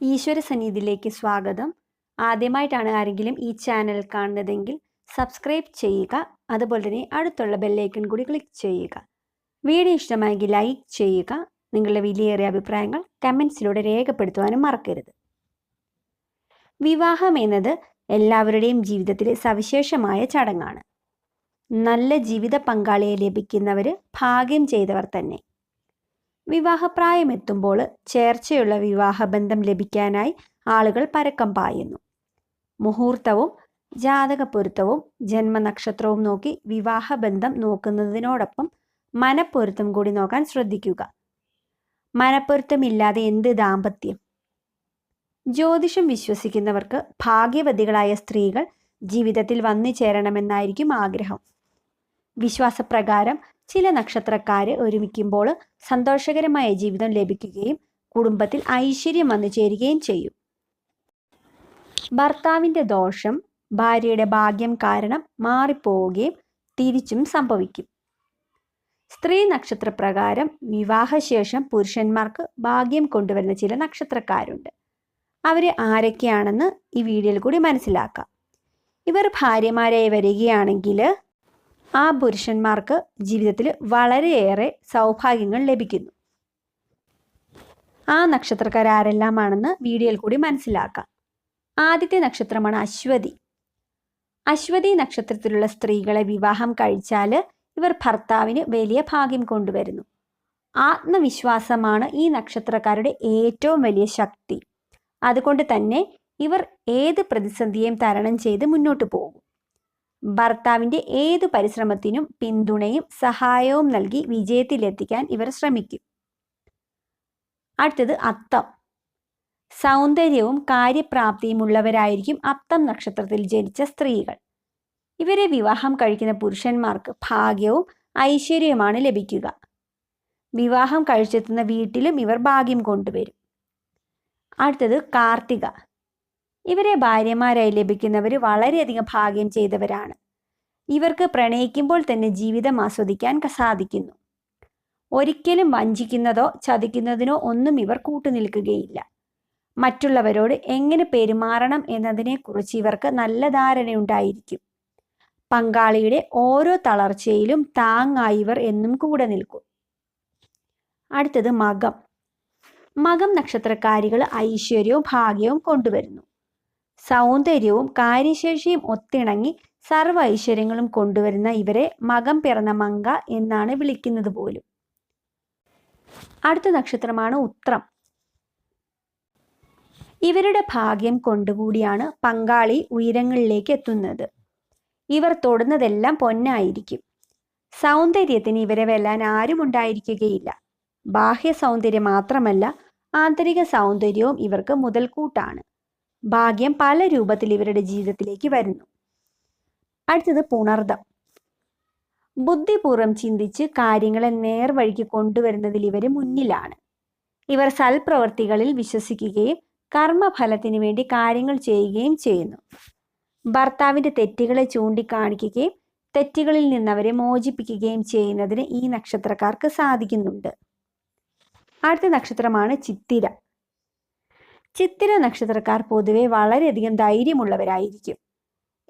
ഈശ്വര സന്നിധിയിലേക്ക് സ്വാഗതം. ആദ്യമായിട്ടാണ് ആരെങ്കിലും ഈ ചാനൽ കാണുന്നതെങ്കിൽ സബ്സ്ക്രൈബ് ചെയ്യുക അതുപോലെ തന്നെ അടുത്തുള്ള ബെല്ലൈക്കൺ കൂടി ക്ലിക്ക് ചെയ്യുക. വീഡിയോ ഇഷ്ടമായെങ്കിൽ ലൈക്ക് ചെയ്യുക നിങ്ങളുടെ വിലയേറിയ അഭിപ്രായങ്ങൾ കമൻസിലൂടെ രേഖപ്പെടുത്തുവാനും മറക്കരുത്. വിവാഹം എന്നത് എല്ലാവരുടെയും ജീവിതത്തിലെ സവിശേഷമായ ചടങ്ങാണ്. നല്ല ജീവിത പങ്കാളിയെ ലഭിക്കുന്നവർ ഭാഗ്യം ചെയ്തവർ തന്നെ. വിവാഹപ്രായമെത്തുമ്പോൾ ചേർച്ചയുള്ള വിവാഹബന്ധം ലഭിക്കാനായി ആളുകൾ പരക്കം പായുന്നു. മുഹൂർത്തവും ജാതക പൊരുത്തവും ജന്മനക്ഷത്രവും നോക്കി വിവാഹബന്ധം നോക്കുന്നതിനോടൊപ്പം മനപ്പൊരുത്തം കൂടി നോക്കാൻ ശ്രദ്ധിക്കുക. മനപ്പൊരുത്തമില്ലാതെ എന്ത് ദാമ്പത്യം? ജ്യോതിഷം വിശ്വസിക്കുന്നവർക്ക് ഭാഗ്യവതികളായ സ്ത്രീകൾ ജീവിതത്തിൽ വന്നു ചേരണമെന്നായിരിക്കും ആഗ്രഹം. വിശ്വാസപ്രകാരം ചില നക്ഷത്രക്കാര് ഒരുമിക്കുമ്പോൾ സന്തോഷകരമായ ജീവിതം ലഭിക്കുകയും കുടുംബത്തിൽ ഐശ്വര്യം വന്നു ചേരുകയും ചെയ്യും. ഭർത്താവിന്റെ ദോഷം ഭാര്യയുടെ ഭാഗ്യം കാരണം മാറിപ്പോവുകയും തിരിച്ചും സംഭവിക്കും. സ്ത്രീ നക്ഷത്രപ്രകാരം വിവാഹശേഷം പുരുഷന്മാർക്ക് ഭാഗ്യം കൊണ്ടുവരുന്ന ചില നക്ഷത്രക്കാരുണ്ട്. അവർ ആരൊക്കെയാണെന്ന് ഈ വീഡിയോയിൽ കൂടി മനസ്സിലാക്കാം. ഇവർ ഭാര്യമാരായി വരികയാണെങ്കിൽ ആ പുരുഷന്മാർക്ക് ജീവിതത്തിൽ വളരെയേറെ സൗഭാഗ്യങ്ങൾ ലഭിക്കുന്നു. ആ നക്ഷത്രക്കാർ ആരെല്ലാമാണെന്ന് വീഡിയോയിൽ കൂടി മനസ്സിലാക്കാം. ആദ്യത്തെ നക്ഷത്രമാണ് അശ്വതി. അശ്വതി നക്ഷത്രത്തിലുള്ള സ്ത്രീകളെ വിവാഹം കഴിച്ചാൽ ഇവർ ഭർത്താവിന് വലിയ ഭാഗ്യം കൊണ്ടുവരുന്നു. ആത്മവിശ്വാസമാണ് ഈ നക്ഷത്രക്കാരുടെ ഏറ്റവും വലിയ ശക്തി. അതുകൊണ്ട് തന്നെ ഇവർ ഏത് പ്രതിസന്ധിയെയും തരണം ചെയ്ത് മുന്നോട്ട് പോകും. ഭർത്താവിന്റെ ഏതു പരിശ്രമത്തിനും പിന്തുണയും സഹായവും നൽകി വിജയത്തിലെത്തിക്കാൻ ഇവർ ശ്രമിക്കും. അടുത്തത് അത്തം. സൗന്ദര്യവും കാര്യപ്രാപ്തിയും ഉള്ളവരായിരിക്കും അത്തം നക്ഷത്രത്തിൽ ജനിച്ച സ്ത്രീകൾ. ഇവരെ വിവാഹം കഴിക്കുന്ന പുരുഷന്മാർക്ക് ഭാഗ്യവും ഐശ്വര്യവുമാണ് ലഭിക്കുക. വിവാഹം കഴിച്ചെത്തുന്ന വീട്ടിലും ഇവർ ഭാഗ്യം കൊണ്ടുവരും. അടുത്തത് കാർത്തിക. ഇവരെ ഭാര്യമാരായി ലഭിക്കുന്നവർ വളരെയധികം ഭാഗ്യം ചെയ്തവരാണ്. ഇവർക്ക് പ്രണയിക്കുമ്പോൾ തന്നെ ജീവിതം ആസ്വദിക്കാൻ സാധിക്കുന്നു. ഒരിക്കലും വഞ്ചിക്കുന്നതോ ചതിക്കുന്നതിനോ ഒന്നും ഇവർ കൂട്ടുനിൽക്കുകയില്ല മറ്റുള്ളവരോട് എങ്ങനെ പെരുമാറണം എന്നതിനെക്കുറിച്ച് ഇവർക്ക് നല്ല ധാരണയുണ്ടായിരിക്കും. പങ്കാളിയുടെ ഓരോ തളർച്ചയിലും താങ്ങായി ഇവർ എന്നും കൂടെ നിൽക്കും. അടുത്തത് മകം. മകം നക്ഷത്രക്കാരികൾ ഐശ്വര്യവും ഭാഗ്യവും കൊണ്ടുവരുന്നു. സൗന്ദര്യവും കാര്യശേഷിയും ഒത്തിണങ്ങി സർവ ഐശ്വര്യങ്ങളും കൊണ്ടുവരുന്ന ഇവരെ മകം പിറന്ന മങ്ക എന്നാണ് വിളിക്കുന്നത് പോലും. അടുത്ത നക്ഷത്രമാണ് ഉത്രം. ഇവരുടെ ഭാഗ്യം കൊണ്ടുകൂടിയാണ് പങ്കാളി ഉയരങ്ങളിലേക്ക് എത്തുന്നത്. ഇവർ തൊടുന്നതെല്ലാം പൊന്നായിരിക്കും. സൗന്ദര്യത്തിന് ഇവരെ വെല്ലാൻ ആരും ഉണ്ടായിരിക്കുകയില്ല. ബാഹ്യ സൗന്ദര്യം മാത്രമല്ല ആന്തരിക സൗന്ദര്യവും ഇവർക്ക് മുതൽക്കൂട്ടാണ്. ഭാഗ്യം പല രൂപത്തിൽ ഇവരുടെ ജീവിതത്തിലേക്ക് വരുന്നു. അടുത്തത് പുണർദം. ബുദ്ധിപൂർവം ചിന്തിച്ച് കാര്യങ്ങളെ നേർവഴിക്ക് കൊണ്ടുവരുന്നതിൽ ഇവർ മുന്നിലാണ്. ഇവർ സൽപ്രവർത്തികളിൽ വിശ്വസിക്കുകയും കർമ്മഫലത്തിന് വേണ്ടി കാര്യങ്ങൾ ചെയ്യുകയും ചെയ്യുന്നു. ഭർത്താവിന്റെ തെറ്റുകളെ ചൂണ്ടിക്കാണിക്കുകയും തെറ്റുകളിൽ നിന്ന് അവരെ മോചിപ്പിക്കുകയും ചെയ്യുന്നതിന് ഈ നക്ഷത്രക്കാർക്ക് സാധിക്കുന്നുണ്ട്. അടുത്ത നക്ഷത്രമാണ് ചിത്തിര. ചിത്തിര നക്ഷത്രക്കാർ പൊതുവെ വളരെയധികം ധൈര്യമുള്ളവരായിരിക്കും.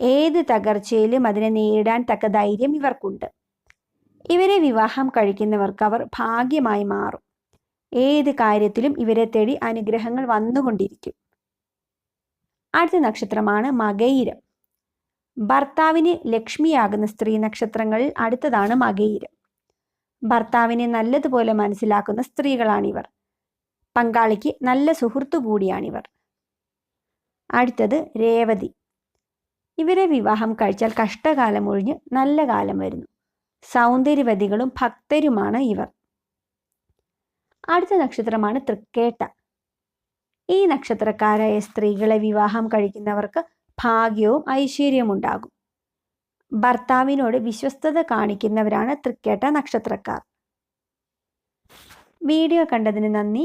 ഏത് തകർച്ചയിലും അതിനെ നേരിടാൻ തക്ക ധൈര്യം ഇവർക്കുണ്ട്. ഇവരെ വിവാഹം കഴിക്കുന്നവർക്ക് അവർ ഭാഗ്യമായി മാറും. ഏത് കാര്യത്തിലും ഇവരെ തേടി അനുഗ്രഹങ്ങൾ വന്നുകൊണ്ടിരിക്കും. അടുത്ത നക്ഷത്രമാണ് മകയിരം. ഭർത്താവിന് ലക്ഷ്മിയാകുന്ന സ്ത്രീ നക്ഷത്രങ്ങളിൽ അടുത്തതാണ് മകയിരം. ഭർത്താവിനെ നല്ലതുപോലെ മനസ്സിലാക്കുന്ന സ്ത്രീകളാണിവർ. പങ്കാളിക്ക് നല്ല സുഹൃത്തു കൂടിയാണിവർ. അടുത്തത് രേവതി. ഇവരെ വിവാഹം കഴിച്ചാൽ കഷ്ടകാലം ഒഴിഞ്ഞ് നല്ല കാലം വരുന്നു. സൗന്ദര്യവതികളും ഭക്തരുമാണ് ഇവർ. അടുത്ത നക്ഷത്രമാണ് തൃക്കേട്ട. ഈ നക്ഷത്രക്കാരായ സ്ത്രീകളെ വിവാഹം കഴിക്കുന്നവർക്ക് ഭാഗ്യവും ഐശ്വര്യവും ഉണ്ടാകും. ഭർത്താവിനോട് വിശ്വസ്തത കാണിക്കുന്നവരാണ് തൃക്കേട്ട നക്ഷത്രക്കാർ. വീഡിയോ കണ്ടതിന് നന്ദി.